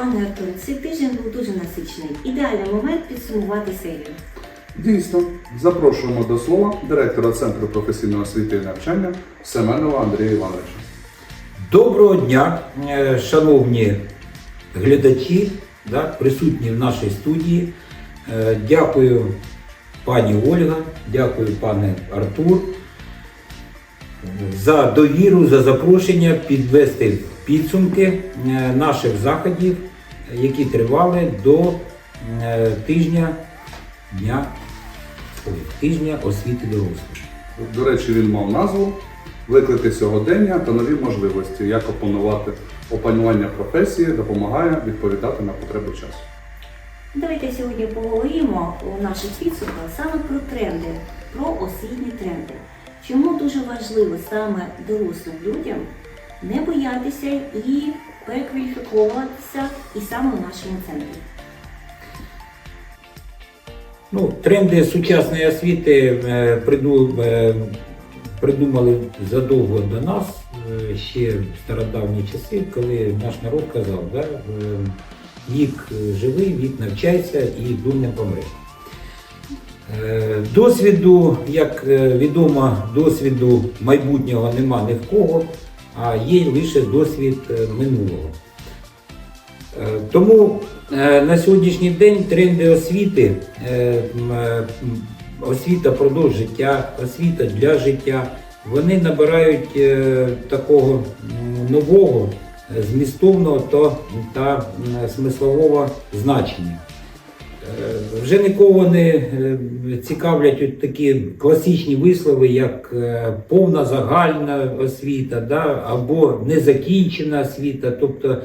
Пане Артуре, цей тиждень був дуже насичений. Ідеальний момент підсумувати серію. Дійсно, запрошуємо до слова директора Центру професійної освіти і навчання Семенова Андрія Івановича. Доброго дня, е, шановні глядачі, да, присутні в нашій студії. Е, Дякую пані Ольга, дякую пане Артур за довіру, за запрошення підвести підсумки е, наших заходів, які тривали до е, тижня дня ой, тижня освіти дорослих. До речі, він мав назву Виклики сьогодення та нові можливості, як опанувати опанування професії допомагає відповідати на потреби часу. Давайте сьогодні поговоримо у наших підсумках саме про тренди, про освітні тренди. Чому дуже важливо саме дорослим людям не боятися і перекваліфіковуватися і саме в нашому центрі. Ну, тренди сучасної освіти е, е, придумали задовго до нас, е, ще в стародавні часи, коли наш народ казав, да, вік живий, вік навчайся і дурним помре. Е, Досвіду, як відомо, досвіду майбутнього нема ні в кого, а є лише досвід е, минулого. Е, Тому е, на сьогоднішній день тренди освіти, освіта продовж життя, освіта для життя, вони набирають такого нового, змістовного та, та смислового значення. Е, Вже нікого не е, цікавлять от такі класичні вислови, як е, повна загальна освіта, да, або незакінчена освіта. Тобто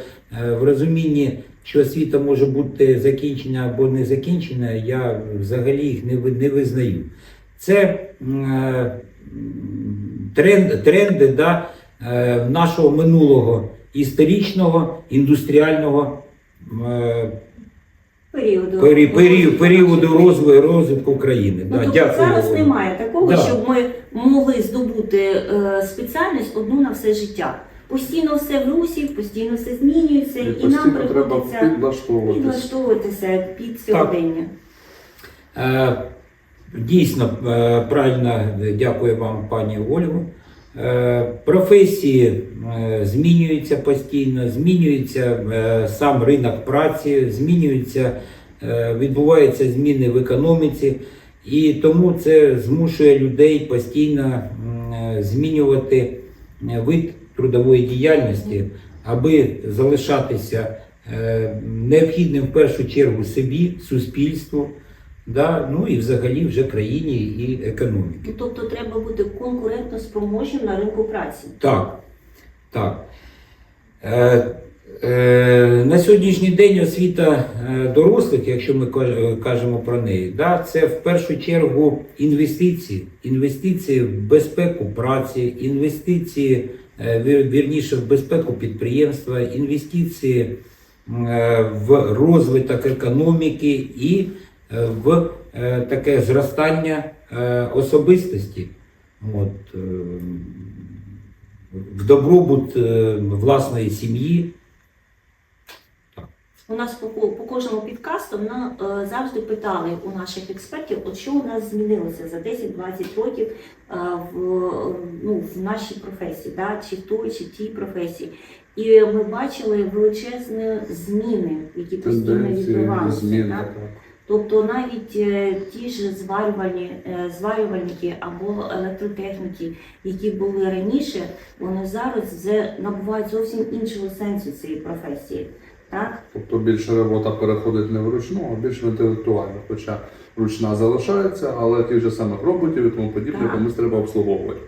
в розумінні, що освіта може бути закінчена або не закінчена, я взагалі їх не, не визнаю. Це тренд, тренди да, нашого минулого історичного, індустріального. Періоду, Пері, пері, періоду розвитку, розвитку країни. Ну, Да, тобто дякую. зараз немає такого, Да. щоб ми могли здобути е, спеціальність одну на все життя. Постійно все в русі, постійно все змінюється, І і, нам постійно треба приходиться підлаштовуватися. підлаштовуватися під сьогодення. Е, Дійсно, е, правильно дякую вам, пані Ольгу. Е, Професії е, змінюються постійно, змінюється е, сам ринок праці, змінюються, відбуваються зміни в економіці, і тому це змушує людей постійно змінювати вид трудової діяльності, аби залишатися необхідним в першу чергу собі, суспільству, да, ну і взагалі вже країні і економіки. Тобто треба бути конкурентно спроможним на ринку праці. Так, так. Е, е, на сьогоднішній день освіта е, дорослих, якщо ми кажемо про неї, да, це в першу чергу інвестиції. Інвестиції в безпеку праці, інвестиції, е, вірніше, в безпеку підприємства, інвестиції е, в розвиток економіки і е, в е, таке зростання е, особистості. От, е, в добробут е, власної сім'ї. У нас по, по кожному підкасту нам е, завжди питали у наших експертів, от що у нас змінилося за 10-20 років е, в, ну, в нашій професії, да, чи в той, чи в тій професії. І ми бачили величезні зміни, які постійно відбувалися. Тобто навіть е, ті ж зварювальні, е, зварювальники або електротехніки, які були раніше, вони зараз вже набувають зовсім іншого сенсу цієї професії. Так? Тобто більше робота переходить не вручну, а більш в інтелектуально. Хоча ручна залишається, але тих же самих роботів і тому подібне комусь треба обслуговувати.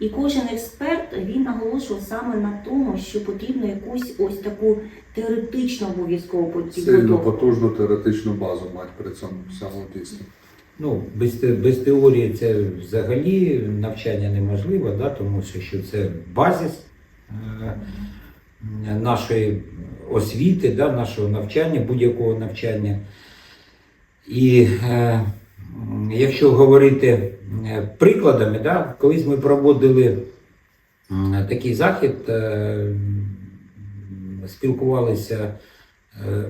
І кожен експерт він наголошував саме на тому, що потрібно якусь ось таку теоретичну обов'язкову Сильно підготовку. потужну теоретичну базу мати при цьому всьому дійсно. Ну, без, без теорії це взагалі навчання неможливо, да, тому що, що це базис е, нашої освіти, да, нашого навчання, будь-якого навчання. І е, якщо говорити е, прикладами, да, колись ми проводили такий захід, е, спілкувалися Е,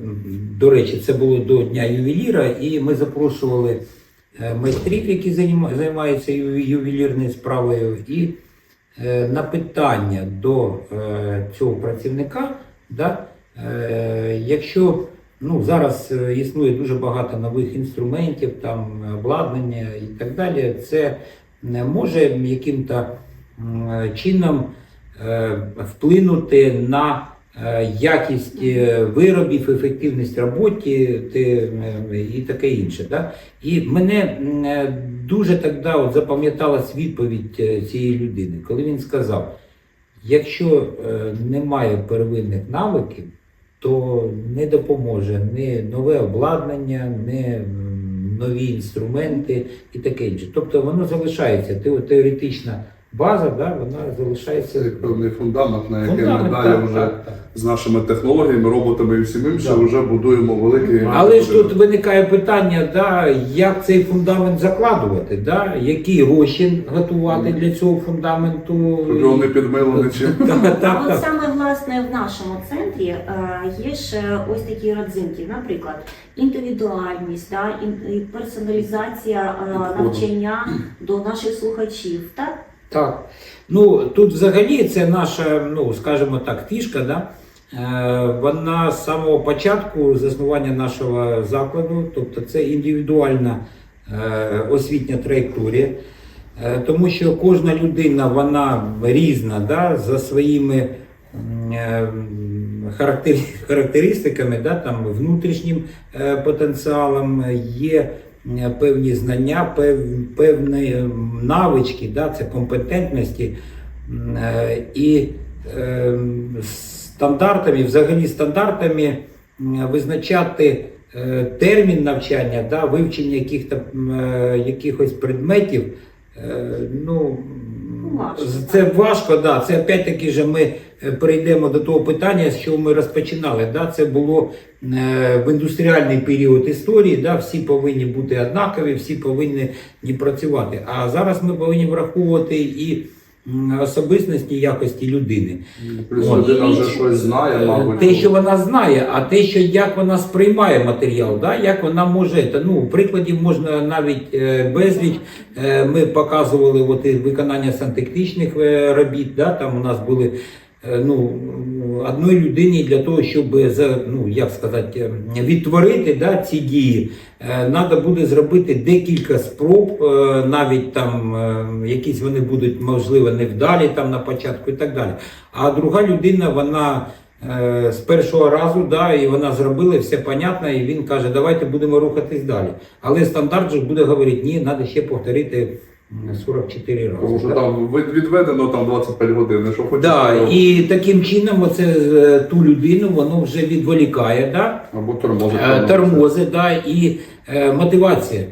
До речі, це було до Дня ювеліра, і ми запрошували майстрів, які займаються ювелірною справою. І на питання до цього працівника, да, якщо ну, зараз е, існує дуже багато нових інструментів, там обладнання і так далі, це не може яким-то чином е, вплинути на е, якість е, виробів, ефективність роботи е, і таке інше. Да? І мене е, дуже тоді запам'яталась відповідь е, цієї людини, коли він сказав: якщо е, немає первинних навиків, то не допоможе ні нове обладнання, ні нові інструменти і таке інше. Тобто воно залишається теоретично база, да, вона Це залишається. як певний фундамент, на який ми Фундамент, далі так, вже так, так. з нашими технологіями, роботами і всім іншим вже будуємо великий. Але ж тут виникає питання, да, як цей фундамент закладувати, да, який розчин готувати для цього фундаменту. Щоб його не підмило нічим. Так, так, А от так. саме власне в нашому центрі е, є ж ось такі родзинки, наприклад, індивідуальність, да, ін- і персоналізація е, навчання до наших слухачів. Так? Так. Ну тут взагалі це наша, ну скажімо так, фішка. Да? Е, вона з самого початку заснування нашого закладу, тобто це індивідуальна е, освітня траєкторія. Е, Тому що кожна людина вона різна да, за своїми характер- характеристиками, да, там, внутрішнім потенціалом, є певні знання, певні е, навички, да, це компетентності. Е, І е, стандартами, взагалі стандартами визначати е, термін навчання, да, вивчення е, якихось предметів. е, Ну, Важко, це важко, да. Це опять-таки же ми прийдемо перейдемо до того питання, з чого ми розпочинали. Да. Це було е, в індустріальний період історії, да. всі повинні бути однакові, всі повинні працювати. А зараз ми повинні враховувати і особистісні якості людини. Плюс От. людина вже щось знає, мабуть. Те, що вона знає, а те, що як вона сприймає матеріал, да? як вона може. Та, ну, прикладів можна навіть е, безліч. Е, ми показували от, виконання сантехнічних е, робіт. Да? Там у нас були ну, одної людині для того, щоб ну, як сказати, е, відтворити да, ці дії, треба буде зробити декілька спроб, е, навіть там е, якісь вони будуть, можливо, невдалі там на початку і так далі. А друга людина, вона е, з першого разу, да, і вона зробила все понятно, і він каже, давайте будемо рухатись далі. Але стандарт же буде говорити, ні, треба ще повторити 44 рази. Тому що да. там відведено там 25 годин, що хочеш. Да, і таким чином оце, е, ту людину воно вже відволікає, да? Або тормозить. Е, тормози, да, і е, мотивація.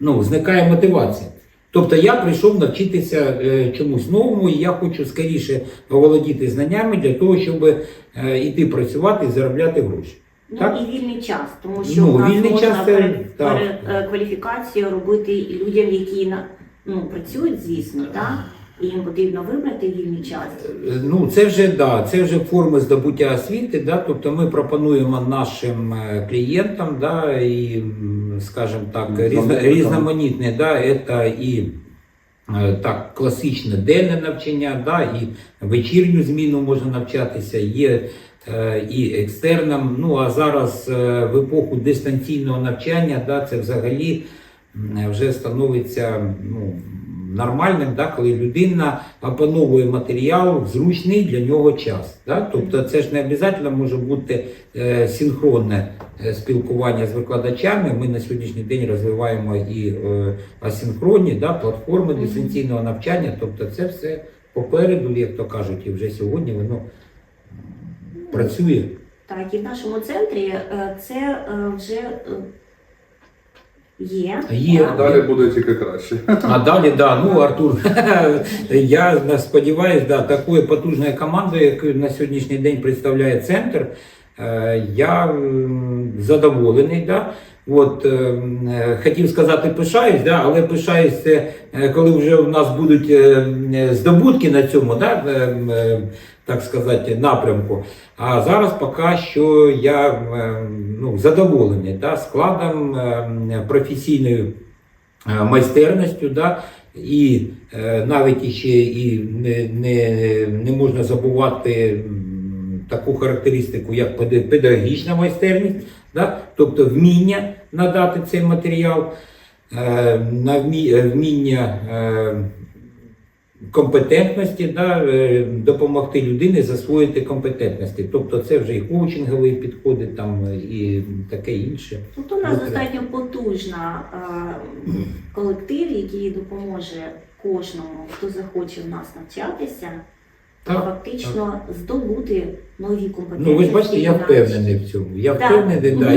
Ну, зникає мотивація. Тобто я прийшов навчитися е, чомусь новому, і я хочу скоріше оволодіти знаннями для того, щоб е, іти працювати і заробляти гроші. Ну Так. і вільний час, тому що Ну, в нас вільний можна час це- пере- так. перекваліфікацію робити людям, які на ну працюють, звісно, так і їм потрібно вибрати вільний час. Е, Ну, це вже да, це вже форми здобуття освіти. Да, тобто ми пропонуємо нашим е, клієнтам, да, і, скажімо так, різно, Різноманітне. да, це і е, так, класичне денне навчання, да, і вечірню зміну можна навчатися, є е, і екстерном. Ну а зараз е, в епоху дистанційного навчання, да, це взагалі вже становиться ну, нормальним, да, коли людина опановує матеріал в зручний для нього час. Да? Тобто це ж не обов'язково може бути е, синхронне е, спілкування з викладачами. Ми на сьогоднішній день розвиваємо і е, асинхронні да, платформи дистанційного навчання. Тобто це все попереду, як то кажуть, і вже сьогодні воно працює. Так, і в нашому центрі е, це е, вже е, є. Є. так. Далі буде тільки краще. А далі, да, ну Артур, я сподіваюся, да, такою потужною командою, яку на сьогоднішній день представляє центр, е, я задоволений. Да. От, е, хотів сказати, пишаюсь, да, але пишаюсь, е, коли вже у нас будуть здобутки на цьому, да, так сказати, напрямку. А зараз поки що я е, ну, задоволений да, складом, е, професійною е, майстерністю. Да, і е, навіть іще і не, не, не можна забувати таку характеристику, як педагогічна майстерність, да? тобто вміння надати цей матеріал, е, на вміння компетентності, да? е, допомогти людині засвоїти компетентності. Тобто це вже і коучингові підходи, там, і таке інше. Тут у нас достатньо потужна е, колектив, який допоможе кожному, хто захоче в нас навчатися, Так, фактично здобути нові компетенції. Ну, ви ж бачите, я впевнений в цьому. Я Так. впевнений, да.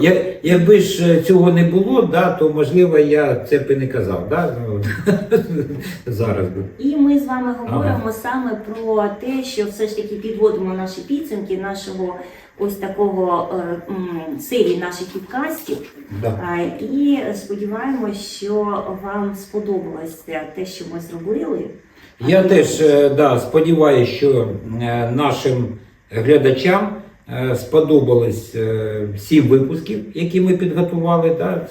Я, якби ж е, цього не було, да, то можливо я це б і не казав. Да? Зараз би. І ми з вами говоримо саме про те, що все ж таки підводимо наші підсумки нашого ось такого е, серії наших підкастів. Да. І сподіваємось, що вам сподобалося те, що ми зробили. Я теж е, да, сподіваюся, що е, нашим глядачам сподобались сім випусків, які ми підготували. Да,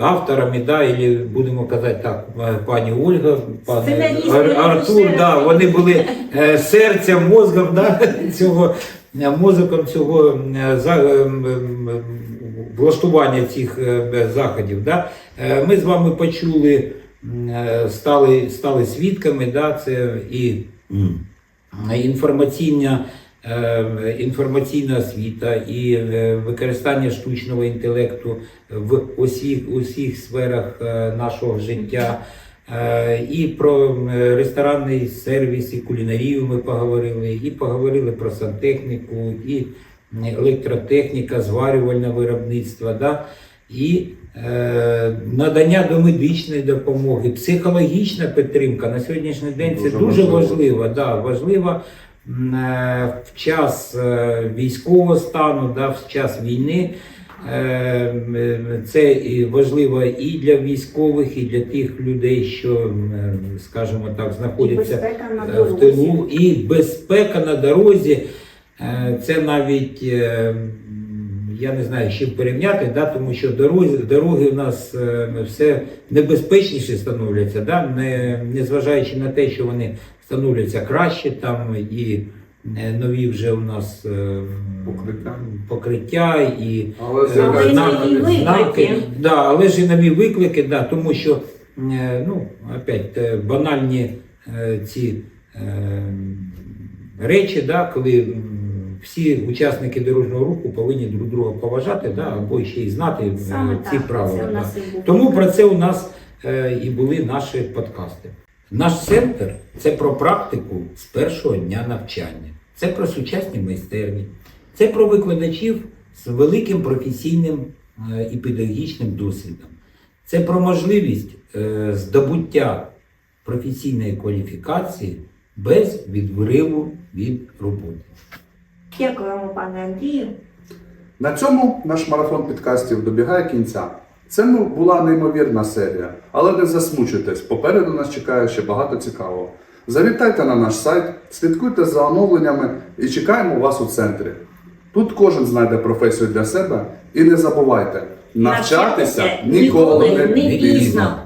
авторами, да, і будемо казати так, е, пані Ольга, пан Сценаристи, Ар- Артур, да, вони були е, серцем, мозгом да, цього, е, цього е, за, е, м, м, влаштування цих заходів. Да. Ми з вами почули, стали, стали свідками, да, це і інформаційна, інформаційна освіта, і е, використання штучного інтелекту в усіх, усіх сферах е, нашого життя. Е, І про е, ресторанний сервіс, і кулінарію ми поговорили, і поговорили про сантехніку, і електротехніка, зварювальне виробництво, да? і е, надання домедичної допомоги, психологічна підтримка на сьогоднішній день це Дуже дуже важливо. важливо. Да, важливо в час е, військового стану, да, в час війни. Е, Це важливо і для військових, і для тих людей, що, е, скажімо так, знаходяться е, в тилу, і безпека на дорозі. Е, Це навіть е, я не знаю, з чим порівняти, да, тому що дороги, дороги у нас е, все небезпечніше становляться, да, не, незважаючи на те, що вони становляться краще, там і е, нові вже у нас е, Покриття. покриття і Але Е, знаки- да, але ж і нові виклики, да, тому що е, ну, опять, е, банальні е, ці е, речі, да, коли всі учасники дорожнього руху повинні друг друга поважати, да, або ще й знати е, Саме ці так, правила. це у да. і був. Тому про це у нас е, і були наші подкасти. Наш центр це про практику з першого дня навчання, це про сучасні майстерні, це про викладачів з великим професійним е, і педагогічним досвідом. Це про можливість е, здобуття професійної кваліфікації без відриву від роботи. Дякуємо, пане Андрію. На цьому наш марафон підкастів добігає кінця. Це була неймовірна серія, але не засмучуйтесь, попереду нас чекає ще багато цікавого. Завітайте на наш сайт, слідкуйте за оновленнями і чекаємо вас у центрі. Тут кожен знайде професію для себе і не забувайте, навчатися ніколи не пізно.